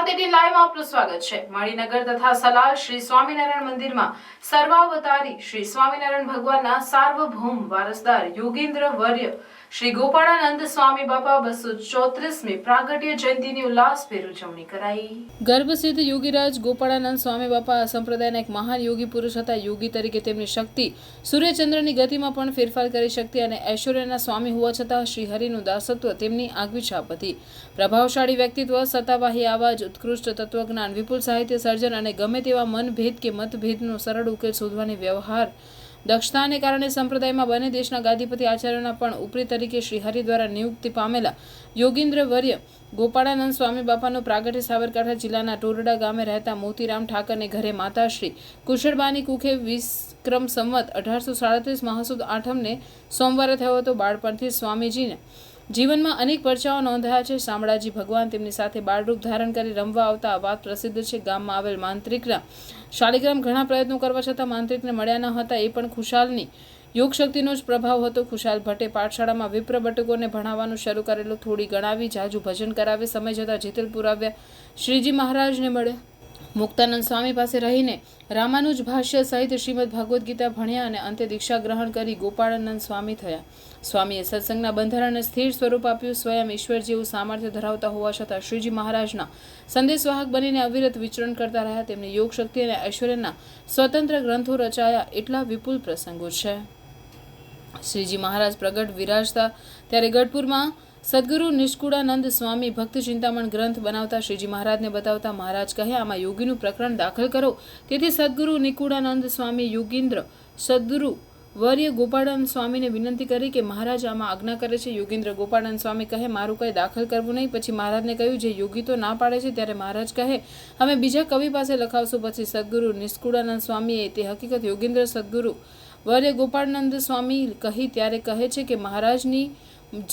Eighteen લાઈવમાં આપનું સ્વાગત છે. મણિનગર તથા સલાલ શ્રી સ્વામિનારાયણ મંદિરમાં સર્વાવતારી શ્રી સ્વામિનારાયણ ભગવાનના સાર્વભૌમ વારસદાર યોગેન્દ્ર વર્ય શ્રી ગોપાળાનંદ સ્વામી બાપા બસો ચોત્રીસમી પ્રાગટ્ય જયંતિની ઉલ્લાસભેર ઉજવણી કરાઈ. ગર્ભસિદ્ધ યોગીરાજ ગોપાળાનંદ સ્વામી બાપા સંપ્રદાયના એક મહાન યોગી પુરુષ હતા. યોગી તરીકે તેમની શક્તિ સૂર્યચંદ્રની ગતિમાં પણ ફેરફાર કરી શકતી અને ઐશ્વર્યના સ્વામી હોવા છતાં શ્રી હરિનું દાસત્વ તેમની આગવી છાપ હતી. પ્રભાવશાળી વ્યક્તિત્વ સત્તાવાહી આવાજ ઉત્કૃષ્ટ તત્વજ્ઞાન, વિપુલ સાહિત્ય સર્જન અને ગમે તેવા મનભેદ કે મતભેદનો સરળ ઉકેલ શોધવાની વ્યવહાર. દક્ષતાને કારણે સંપ્રદાયમાં બંને દેશના ગાદીપતિ આચાર્યોના પણ ઉપરી તરીકે શ્રીહરિ દ્વારા નિયુક્તિ પામેલા યોગીન્દ્ર વર્ય, ગોપાળાનંદ સ્વામી બાપાનો પ્રાગટ્ય સાબરકાંઠા જિલ્લાના ટોરડા ગામે રહેતા મોતીરામ ઠાકરને ઘરે માતાશ્રી, કુશળબાની કુખે વિક્રમ સંવત અઢારસો સાડત્રીસ મહાસુદ આઠમને સોમવારે થયો હતો બાળપણથી સ્વામીજીને. જીવનમાં અનેક પરચાઓ નોંધાયા છે. શામળાજી ભગવાન તેમની સાથે બાળરૂપ ધારણ કરી રમવા આવતા વાત પ્રસિદ્ધ છે. ગામમાં આવેલ માંત્રિકના શાલિગ્રામ ઘણા પ્રયત્નો કરવા છતાં માંત્રિકને મળ્યા ન હતા. એ પણ ખુશાલની યોગ શક્તિનો જ પ્રભાવ હતો. ખુશાલ ભટ્ટે પાઠશાળામાં વિપ્ર બટકોને ભણાવવાનું શરૂ કરેલું. થોડી ગણાવી, જાજુ ભજન કરાવે. સમય જતાં જેતલપુર આવ્યા. શ્રીજી મહારાજને મળ્યા. મુક્તાનંદ સ્વામી પાસે રહીને રામાનુજ ભાષ્ય સહિત શ્રીમદ ભગવદ્ ગીતા ભણ્યા અને અંતે દીક્ષા ગ્રહણ કરી ગોપાળાનંદ સ્વામી થયા. સ્વામીએ સત્સંગના બંધારણને સ્થિર સ્વરૂપ આપ્યું. સ્વયં ઈશ્વર જેવું સામર્થ્ય ધરાવતા હોવા છતાં શ્રીજી મહારાજના સંદેશવાહક બનીને અવિરત વિચરણ કરતા રહ્યા. તેમની યોગ શક્તિ અને ઐશ્વર્યના સ્વતંત્ર ગ્રંથો રચાયા એટલા વિપુલ પ્રસંગો છે. શ્રીજી મહારાજ પ્રગટ વિરાજતા ત્યારે ગઢપુરમાં સદગુરુ નિષ્કુળાનંદ સ્વામી ભક્ત ચિંતામણ ગ્રંથ બનાવતા શ્રીજી મહારાજને બતાવતા મહારાજ કહે, આમાં યોગીનું પ્રકરણ દાખલ કરો. તેથી સદગુરુ નિકુળાનંદ સ્વામી યોગીન્દ્ર સદગુરુ વર્ય ગોપાળાનંદ સ્વામીને વિનંતી કરી કે, મહારાજ, આમાં આજ્ઞા કરે છે. યોગીન્દ્ર ગોપાળાનંદ સ્વામી કહે, મારું કંઈ દાખલ કરવું નહીં. પછી મહારાજને કહ્યું, જે યોગી તો ના પાડે છે, ત્યારે મહારાજ કહે, અમે બીજા કવિ પાસે લખાવશું. પછી સદગુરુ નિષ્કુળાનંદ સ્વામીએ તે હકીકત યોગીન્દ્ર સદગુરુ વર્ય ગોપાળાનંદ સ્વામી કહી ત્યારે કહે છે કે, મહારાજની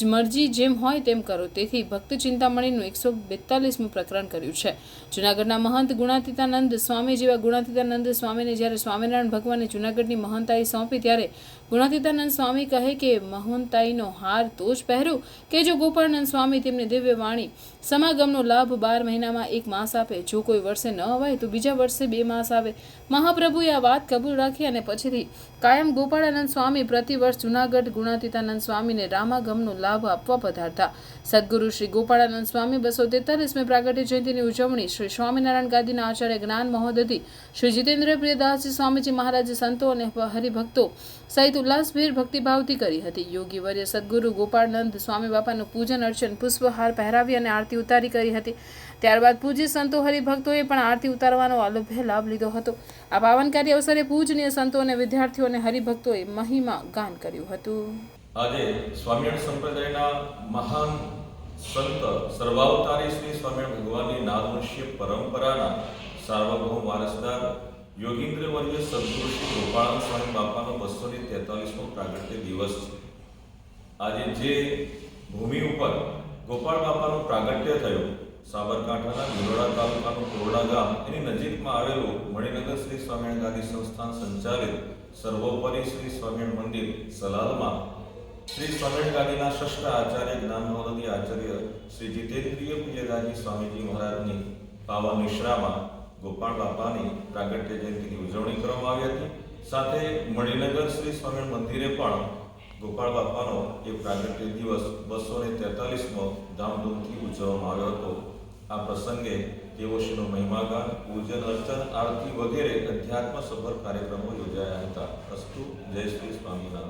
મરજી જેમ હોય તેમ કરો. તેથી ભક્ત ચિંતામણીનું એકસો બેતાલીસમું પ્રકરણ કર્યું છે. જૂનાગઢના મહંત ગુણાતીતાનંદ સ્વામી જેવા ગુણાતીતાનંદ સ્વામીને જ્યારે સ્વામિનારાયણ ભગવાને જૂનાગઢની મહંતાઈ સોંપી ત્યારે ગુણાતીતાનંદ સ્વામી કહે કે મહંતાઈનો હાર તો જ પહેરું. કે જો ગોપાળાનંદ સ્વામી તેમની દિવ્ય વાણી, સમાગમનો લાભ બાર મહિનામાં એક માસ આપે, જો કોઈ વર્ષે ન અવાય તો બીજા વર્ષે બે માસ આવે. મહાપ્રભુએ આ વાત કબૂલ રાખી અને પછીથી કાયમ ગોપાળાનંદ સ્વામી પ્રતિવર્ષ જુનાગઢ ગુણાતીતાનંદ સ્વામીને રામાગમનો લાભ આપવા પધારતા. સદગુરુ શ્રી ગોપાળાનંદ સ્વામી બસો તેતાલીસમી પ્રાગટ્ય જયંતિની ઉજવણી શ્રી સ્વામિનારાયણ ગાદીના આચાર્ય જ્ઞાન મહોદધિ શ્રી જીતેન્દ્ર પ્રિયદાસજી સ્વામીજી મહારાજ સંતો અને હરિભક્તો સહિત ઉલ્લાસભેર ભક્તિભાવથી કરી હતી. યોગી વર્ય સદગુરુ ગોપાળનંદ સ્વામી બાપાનું પૂજન, અર્ચન, પુષ્પહાર પહેરાવી અને આરતી ઉતારી કરી હતી. ત્યારબાદ પૂજ્ય સંતો હરિભક્તોએ પણ આરતી ઉતારવાનો અલભ્ય લાભ લીધો હતો. આ પાવનકારી અવસરે પૂજનીય સંતો અને વિદ્યાર્થીઓ અને હરિભક્તોએ મહિમા ગાન કર્યું હતું. આજે સ્વામિનારાયણ સંપ્રદાયના મહાન સંત સર્વાવતારી શ્રી સ્વામિનારાયણ ભગવાનની નાદવંશીય પરંપરાના સાર્વભૌમ વારસદાર યોગીન્દ્ર વર્ય સદગુરુ શ્રી ગોપાળાનંદ સ્વામી બાપાનો બસો ને તેતાલીસમો પ્રાગટ્ય દિવસ છે. આજે જે ભૂમિ ઉપર ગોપાળ બાપાનું પ્રાગટ્ય થયું, સાબરકાંઠાના ગિરોડા તાલુકાનું કોરડા ગામ, એની નજીકમાં આવેલું મણિનગર શ્રી સ્વામિનારાયણ ગાદી સંસ્થાન સંચાલિત સર્વોપરી શ્રી સ્વામિનારાયણ મંદિર સલાલમાં શ્રી સ્વામિનારાયણ ગાદીના શ્રેષ્ઠ આચાર્ય જ્ઞાન મહોદય આચાર્ય શ્રી જીતેન્દ્રિય પૂજ્યદાજી સ્વામીજી મહારાજની પાવન નિશ્રામાં ગોપાળ બાપાની પ્રાગટ્ય જયંતિની ઉજવણી કરવામાં આવી હતી. સાથે મણિનગર શ્રી સ્વામિનારાયણ મંદિરે પણ ગોપાળ બાપાનો એ પ્રાગટ્ય દિવસ બસો ને તેતાલીસમો ધામધૂમથી ઉજવવામાં આવ્યો હતો. આ પ્રસંગે દેવોશ્રીનો મહિમાગાન, પૂજન, અર્ચન, આરતી વગેરે અધ્યાત્મ સભર કાર્યક્રમો યોજાયા હતા. અસ્તુ, જય શ્રી સ્વામિનારાયણ.